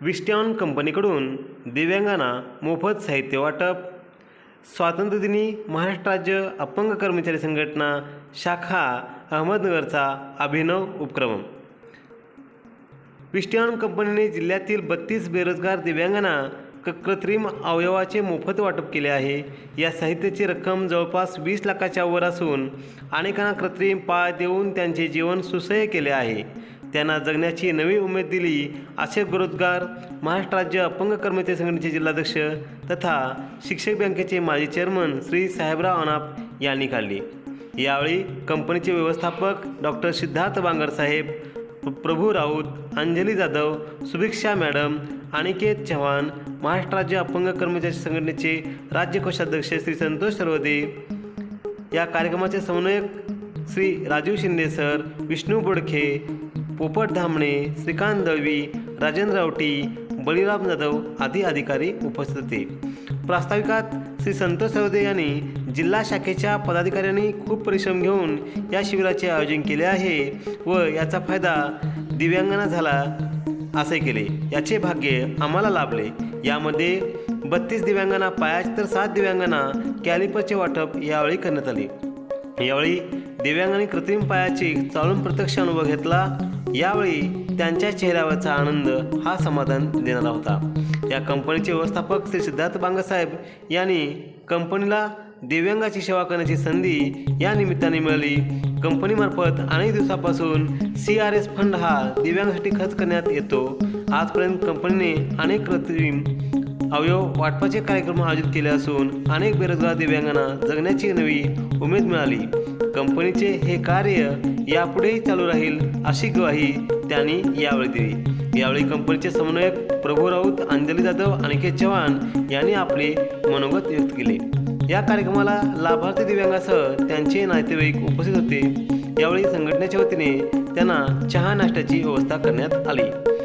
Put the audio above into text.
विस्टॉन कंपनीकडून दिव्यांगांना मोफत साहित्य वाटप. स्वातंत्र्यदिनी महाराष्ट्र राज्य अपंग कर्मचारी संघटना शाखा अहमदनगरचा अभिनव उपक्रम. विस्टॉन कंपनीने जिल्ह्यातील बत्तीस बेरोजगार दिव्यांगांना क कृत्रिम अवयवाचे मोफत वाटप केले आहे. या साहित्याची रक्कम जवळपास वीस लाखाच्या वर असून अनेकांना कृत्रिम पाय देऊन त्यांचे जीवन सुसह्य केले आहे. त्यांना जगण्याची नवी उमेद दिली. असे गरोदगार महाराष्ट्र राज्य अपंग कर्मचारी संघटनेचे जिल्हाध्यक्ष तथा शिक्षक बँकेचे माजी चेअरमन श्री साहेबराव अनाप यांनी काढली. यावेळी कंपनीचे व्यवस्थापक डॉक्टर सिद्धार्थ बांगरसाहेब प्रभू राऊत अंजली जाधव सुभिक्षा मॅडम अनिकेत चव्हाण महाराष्ट्र राज्य अपंग कर्मचारी संघटनेचे राज्य कोषाध्यक्ष श्री संतोष सर्वदे या कार्यक्रमाचे समन्वयक श्री राजीव शिंदे सर विष्णू बोडखे पोपट धामणे श्रीकांत दळवी राजेंद्र रावटी बळीराम जाधव आदी अधिकारी उपस्थित होते. प्रास्ताविकात श्री संतोष सर्वदे यांनी जिल्हा शाखेच्या पदाधिकाऱ्यांनी खूप परिश्रम घेऊन या शिबिराचे आयोजन केले आहे व याचा फायदा दिव्यांगांना झाला असे केले. याचे भाग्य आम्हाला लाभले. यामध्ये बत्तीस दिव्यांगांना पायाच तर सात दिव्यांगांना कॅलिपरचे वाटप यावेळी करण्यात आले. यावेळी दिव्यांगांनी कृत्रिम पायाची चालून प्रत्यक्ष अनुभव घेतला यावेळी त्यांच्या चेहऱ्यावरचा आनंद हा समाधान देणारा होता. या कंपनीचे व्यवस्थापक श्री सिद्धार्थ बांगसाहेब यांनी कंपनीला दिव्यांगाची सेवा करण्याची संधी या निमित्ताने मिळाली. कंपनीमार्फत अनेक दिवसापासून सी आर एस फंड हा दिव्यांगासाठी खर्च करण्यात येतो. आजपर्यंत कंपनीने अनेक कृत्रिम अवयव वाटपाचे कार्यक्रम आयोजित केले असून अनेक बेरोजगार दिव्यांगांना जगण्याची नवी उमेद मिळाली. कंपनीचे हे कार्य यापुढेही चालू राहील अशी ग्वाही त्यांनी यावेळी दिली. यावेळी कंपनीचे समन्वयक प्रभू राऊत अंजली जाधव अनिकेत चव्हाण यांनी आपले मनोगत व्यक्त केले. या कार्यक्रमाला लाभार्थी दिव्यांगासह त्यांचे नातेवाईक उपस्थित होते. यावेळी संघटनेच्या वतीने त्यांना चहा नाश्त्याची व्यवस्था करण्यात आली.